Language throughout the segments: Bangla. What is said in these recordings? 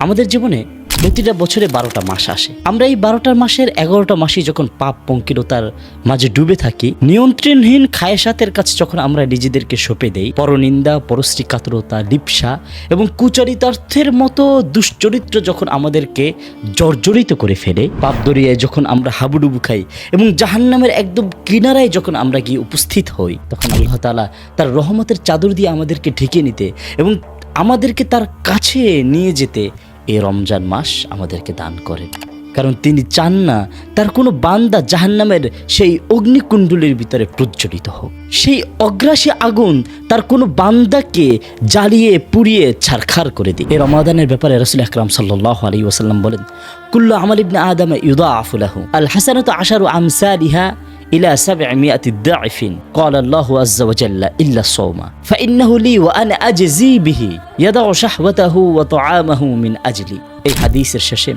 আমাদের জীবনে প্রতিটা বছরে বারোটা মাস আসে। আমরা এই বারোটা মাসের এগারোটা মাসই যখন পাপ, পঙ্কিলতার মাঝে ডুবে থাকি, নিয়ন্ত্রণহীন খায়সাতের কাছে যখন আমরা নিজেদেরকে সঁপে দেই, পরনিন্দা পরশ্রী কাতরতা লিপসা এবং কুচরিতার্থের মতো দুশ্চরিত্র যখন আমাদেরকে জর্জরিত করে ফেলে, পাপ দরিয়ায় যখন আমরা হাবুডুবু খাই এবং জাহান্নামের একদম কিনারায় যখন আমরা গিয়ে উপস্থিত হই, তখন আল্লাহ তাআলা তার রহমতের চাদর দিয়ে আমাদেরকে ঢেকে নিতে এবং আমাদেরকে তার কাছে নিয়ে যেতে এই রমজান মাস আমাদেরকে দান করেন। কারণ তিনি চান না তার কোনো বান্দা জাহান্নামের সেই অগ্নিকুণ্ডলীর ভিতরে প্রজ্বলিত হোক। সেই অগ্রাসী আগুন তার কোনো বান্দাকে জ্বালিয়ে, পুড়িয়ে, ছারখার করে দিই এই রমাদানের ব্যাপারে রসুল আকরাম সাল্লাহ আলী ওসাল্লাম বলেন, কুল্লু আমাল ইবনে আদম ইউদা আফুলাহু আল হাসানাত আশারু আমসালিহা إلى سبعمائة ضعف قال الله عز وجل إلا الصوم فإنه لي وأنا أجزي به يدع شهوته وطعامه من أجلي এই হাদিসের শেষে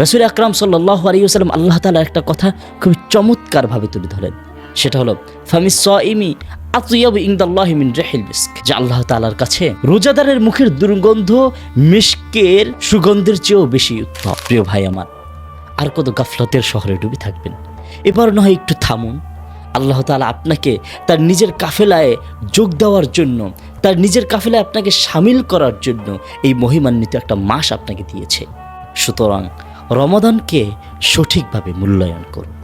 রসুল আকরাম সাল্লাহ আলী ওসালাম আল্লাহ তালা একটা কথা খুব চমৎকারভাবে তুলে ধরেন সেটা হলো ফামিস ইমি আতুয়াব ইংদাল্লাহ মিন রেহিল মিস্ক যা আল্লাহ তালার কাছে রোজাদারের মুখের দুর্গন্ধ মিস্কের সুগন্ধের চেয়েও বেশি উত্তম প্রিয় ভাই আমার আর কত গাফলতের শহরে ডুবে থাকবেন এবার নয় একটু থামুন। আল্লাহ তালা আপনাকে তার নিজের কাফেলায় যোগ দেওয়ার জন্য, তার নিজের কাফেলায় আপনাকে সামিল করার জন্য এই মহিমান্বিত একটা মাস আপনাকে দিয়েছে। সুতরাং রমাদানকে সঠিকভাবে মূল্যায়ন করুন।